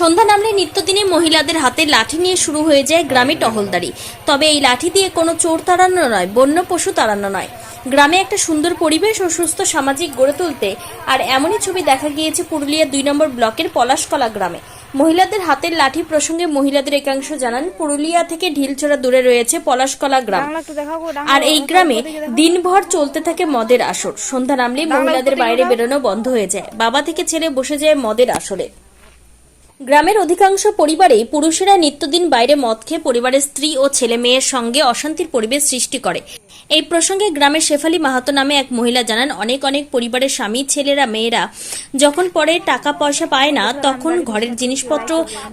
সন্ধ্যা নামলে নিত্যদিনে মহিলাদের হাতে লাঠি নিয়ে শুরু হয়ে যায় গ্রামে টহলদারি। তবে এই লাঠি দিয়ে কোনো চোর তাড়ানো নয় বন্য পশু তাড়ানো নয়। গ্রামে একটা সুন্দর পরিবেশ ও সুস্থ সামাজিক গড়ে তুলতে আর এমনই ছবি দেখা গিয়েছে পুরুলিয়া দুই নম্বর ব্লকের পলাশকলা গ্রামে। মহিলাদের হাতের লাঠি প্রসঙ্গে মহিলাদের একাংশ জানান পুরুলিয়া থেকে ঢিলছড়া দূরে রয়েছে পলাশকলা গ্রাম। আর এই গ্রামে দিনভর চলতে থাকে মদের আসর। সন্ধ্যা নামলেই মহিলাদের বাইরে বেরোনো বন্ধ হয়ে যায়। বাবা থেকে ছেলে বসে যায় মদের আসরে। গ্রামের অধিকাংশ পরিবারেই পুরুষেরা নিত্যদিন বাইরে মদ খেয়ে পরিবারের স্ত্রী ও ছেলে মেয়ের সঙ্গে অশান্তির পরিবেশ সৃষ্টি করে। এই প্রসঙ্গে গ্রামের শেফালি মাহাতো নামে এক মহিলা জানান, অনেক অনেক পরিবারের স্বামী, ছেলেরা, মেয়েরা যখন পরে টাকা পয়সা পায় না, তখন ঘরের জিনিসপত্র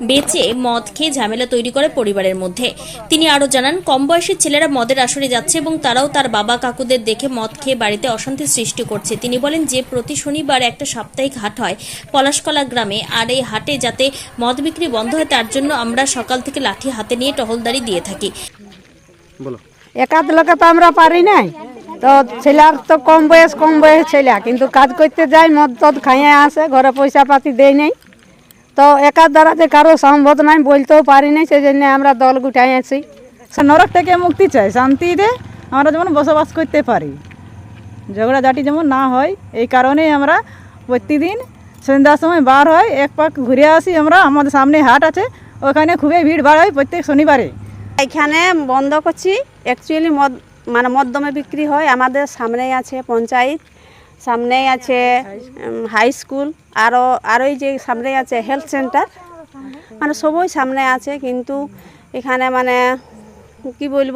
বেচে মদ খেয়ে ঝামেলা তৈরি করে পরিবারের মধ্যে। তিনি আরও জানান, কম বয়সী ছেলেরা মদের আসরে যাচ্ছে এবং তারাও তার বাবা কাকুদের দেখে মদ খেয়ে বাড়িতে অশান্তি সৃষ্টি করছে। তিনি বলেন, যে প্রতি শনিবার একটা সাপ্তাহিক হাট হয় পলাশকলা গ্রামে, আর এই হাটে যাতে মদ বিক্রি বন্ধ হয়, তার জন্য আমরা সকাল থেকে লাঠি হাতে নিয়ে টহলদারি দিয়ে থাকি। বলো। একাধ লোকে তো আমরা পারি নাই। তো ছেলের তো কম বয়স কম বয়স ছেলে, কিন্তু কাজ করতে যাই, মদ টদ খাইয়ে আসে, ঘরে পয়সা পাতি দেয় নেই। তো একার দ্বারা যে কারও সম্ভব নাই, বলতেও পারি নাই সেই জন্য আমরা দল গুটাই আছি। নরক থেকে মুক্তি চাই শান্তিতে আমরা যেমন বসবাস করতে পারি। ঝগড়াঝাটি যেমন না হয়, এই কারণে আমরা প্রতিদিন সন্ধ্যার সময় বার হয়, এক পাক ঘুরে আসি আমরা, আমাদের সামনে হাট আছে, ওখানে খুবই ভিড় ভাড় হয় প্রত্যেক শনিবারে। এখানে বন্ধ করছি। অ্যাকচুয়ালি মদ মানে মদ্যমে বিক্রি হয়। আমাদের সামনেই আছে পঞ্চায়েত, সামনেই আছে হাই স্কুল আরও আরোই যে সামনেই আছে হেলথ সেন্টার মানে সবই সামনে আছে, কিন্তু এখানে মানে কি বলব?